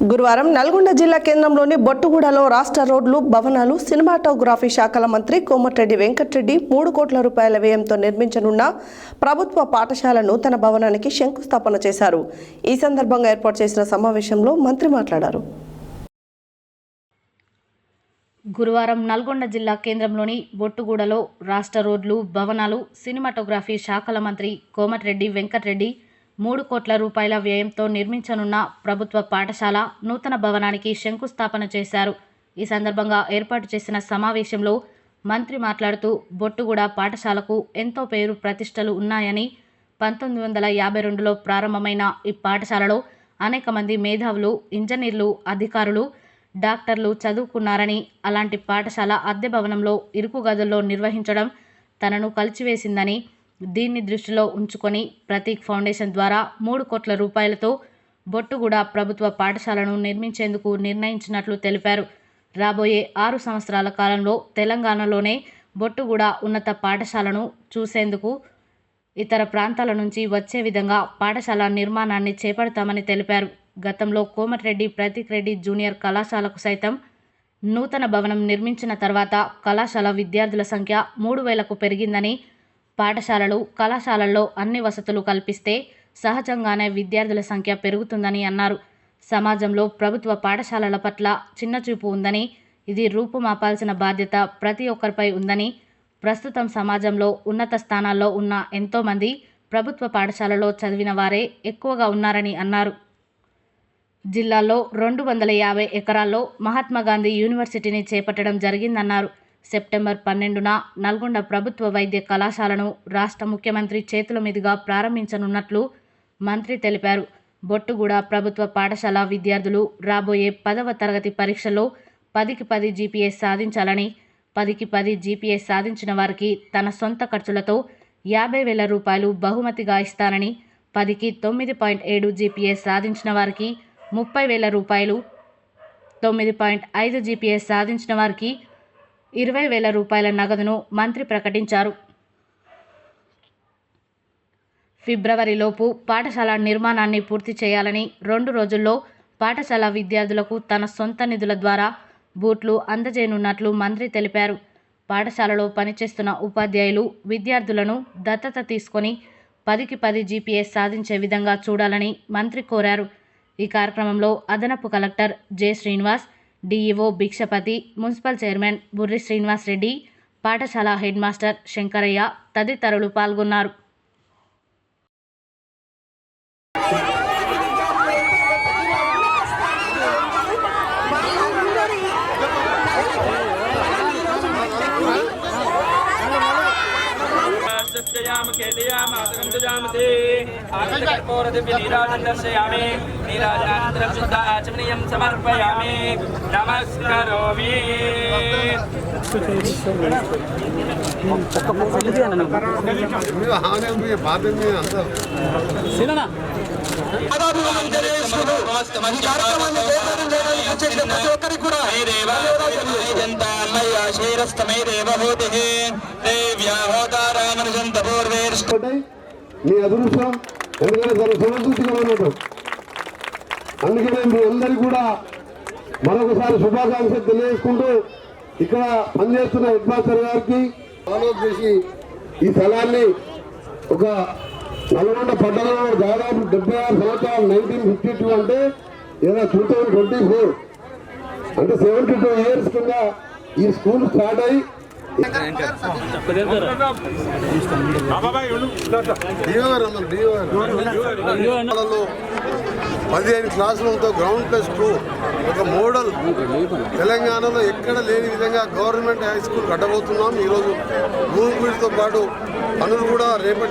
గురువారం నల్గొండ జిల్లా కేంద్రంలోని బొట్టుగూడలో రాష్ట్ర రోడ్లు భవనాలు సినిమాటోగ్రఫీ శాఖల మంత్రి కోమటిరెడ్డి వెంకటరెడ్డి మూడు కోట్ల రూపాయల వ్యయంతో నిర్మించనున్న ప్రభుత్వ పాఠశాల నూతన భవనానికి శంకుస్థాపన చేశారు. ఈ సందర్భంగా ఏర్పాటు చేసిన సమావేశంలో మంత్రి మాట్లాడారు. గురువారం నల్గొండ జిల్లా కేంద్రంలోని బొట్టుగూడలో రాష్ట్ర రోడ్లు భవనాలు సినిమాటోగ్రఫీ శాఖల మంత్రి కోమటిరెడ్డి వెంకటరెడ్డి మూడు కోట్ల రూపాయల వ్యయంతో నిర్మించనున్న ప్రభుత్వ పాఠశాల నూతన భవనానికి శంకుస్థాపన చేశారు. ఈ సందర్భంగా ఏర్పాటు చేసిన సమావేశంలో మంత్రి మాట్లాడుతూ బొట్టుగూడ పాఠశాలకు ఎంతో పేరు ప్రతిష్టలు ఉన్నాయని పంతొమ్మిది వందల యాభై రెండులో ప్రారంభమైన ఈ పాఠశాలలో అనేక మంది మేధావులు ఇంజనీర్లు అధికారులు డాక్టర్లు చదువుకున్నారని అలాంటి పాఠశాల అద్దె భవనంలో ఇరుకు గదుల్లో నిర్వహించడం తనను కలిచివేసిందని దీన్ని దృష్టిలో ఉంచుకొని ప్రతీక్ ఫౌండేషన్ ద్వారా మూడు కోట్ల రూపాయలతో బొట్టుగూడ ప్రభుత్వ పాఠశాలను నిర్మించేందుకు నిర్ణయించినట్లు తెలిపారు. రాబోయే ఆరు సంవత్సరాల కాలంలో తెలంగాణలోనే బొట్టుగూడ ఉన్నత పాఠశాలను చూసేందుకు ఇతర ప్రాంతాల నుంచి వచ్చే విధంగా పాఠశాల నిర్మాణాన్ని చేపడతామని తెలిపారు. గతంలో కోమటిరెడ్డి ప్రతీక్ రెడ్డి జూనియర్ కళాశాలకు సైతం నూతన భవనం నిర్మించిన తర్వాత కళాశాల విద్యార్థుల సంఖ్య మూడు వేలకు పెరిగిందని పాఠశాలలు కళాశాలల్లో అన్ని వసతులు కల్పిస్తే సహజంగానే విద్యార్థుల సంఖ్య పెరుగుతుందని అన్నారు. సమాజంలో ప్రభుత్వ పాఠశాలల పట్ల చిన్నచూపు ఉందని ఇది రూపుమాపాల్సిన బాధ్యత ప్రతి ఒక్కరిపై ఉందని ప్రస్తుతం సమాజంలో ఉన్నత స్థానాల్లో ఉన్న ఎంతోమంది ప్రభుత్వ పాఠశాలలో చదివిన వారే ఎక్కువగా ఉన్నారని అన్నారు. జిల్లాలో రెండు వందల యాభై ఎకరాల్లో మహాత్మాగాంధీ యూనివర్సిటీని చేపట్టడం జరిగిందన్నారు. సెప్టెంబర్ పన్నెండున నల్గొండ ప్రభుత్వ వైద్య కళాశాలను రాష్ట్ర ముఖ్యమంత్రి చేతుల మీదుగా ప్రారంభించనున్నట్లు మంత్రి తెలిపారు. బొట్టుగూడ ప్రభుత్వ పాఠశాల విద్యార్థులు రాబోయే పదవ తరగతి పరీక్షల్లో పదికి పది జీపీఎస్ సాధించాలని పదికి పది జీపీఎస్ సాధించిన వారికి తన సొంత ఖర్చులతో యాభై వేల రూపాయలు బహుమతిగా ఇస్తానని పదికి తొమ్మిది పాయింట్ ఏడు జీపీఎస్ సాధించిన వారికి ముప్పై వేల రూపాయలు తొమ్మిది పాయింట్ ఐదు జీపీఎస్ సాధించిన వారికి ఇరవై వేల రూపాయల నగదును మంత్రి ప్రకటించారు. ఫిబ్రవరిలోపు పాఠశాల నిర్మాణాన్ని పూర్తి చేయాలని రెండు రోజుల్లో పాఠశాల విద్యార్థులకు తన సొంత నిధుల ద్వారా బూట్లు అందజేయనున్నట్లు మంత్రి తెలిపారు. పాఠశాలలో పనిచేస్తున్న ఉపాధ్యాయులు విద్యార్థులను దత్తత తీసుకొని పదికి పది జీపీఎస్ సాధించే విధంగా చూడాలని మంత్రి కోరారు. ఈ కార్యక్రమంలో అదనపు collector J Srinivas DEO Bhikshapathi municipal chairman Burri Srinivas Reddy పాఠశాల హెడ్ మాస్టర్ శంకరయ్య తదితరులు పాల్గొన్నారు. सस्ययाम केलयाम आतकं तुजामसे आगतकर्पूरदिव्यनीराजं दर्शयामि नीराजनानन्तरं शुद्ध आचमनीयं समर्पयामि नमस्करोमि మీ బాధ మీద అంతా ఒకటి మీ అదృష్టం ఎందుకంటే తన ఉన్నాడు అందుకనే మీ అందరికీ కూడా మరొకసారి శుభాకాంక్షలు తెలియజేసుకుంటూ ఇక్కడ పనిచేస్తున్న హెడ్ మాస్టర్ గారికి ఫాలో చేసి ఈ స్థలాన్ని ఒక నల్గొండ పట్టణంలో దాదాపు డెబ్బై ఆరు సంవత్సరాలు నైన్టీన్ ఫిఫ్టీ టూ అంటే ఏదో టూ థౌజండ్ ట్వంటీ ఫోర్ అంటే సెవెంటీ టూ ఇయర్స్ కింద ఈ స్కూల్ స్టార్ట్ అయ్యి పదిహేను క్లాసులతో గ్రౌండ్ ప్లస్ టూ ఒక మోడల్. తెలంగాణలో ఎక్కడ లేని విధంగా గవర్నమెంట్ హై స్కూల్ కట్టబోతున్నాం. ఈరోజు భూమి పాటు పనులు కూడా రేపటి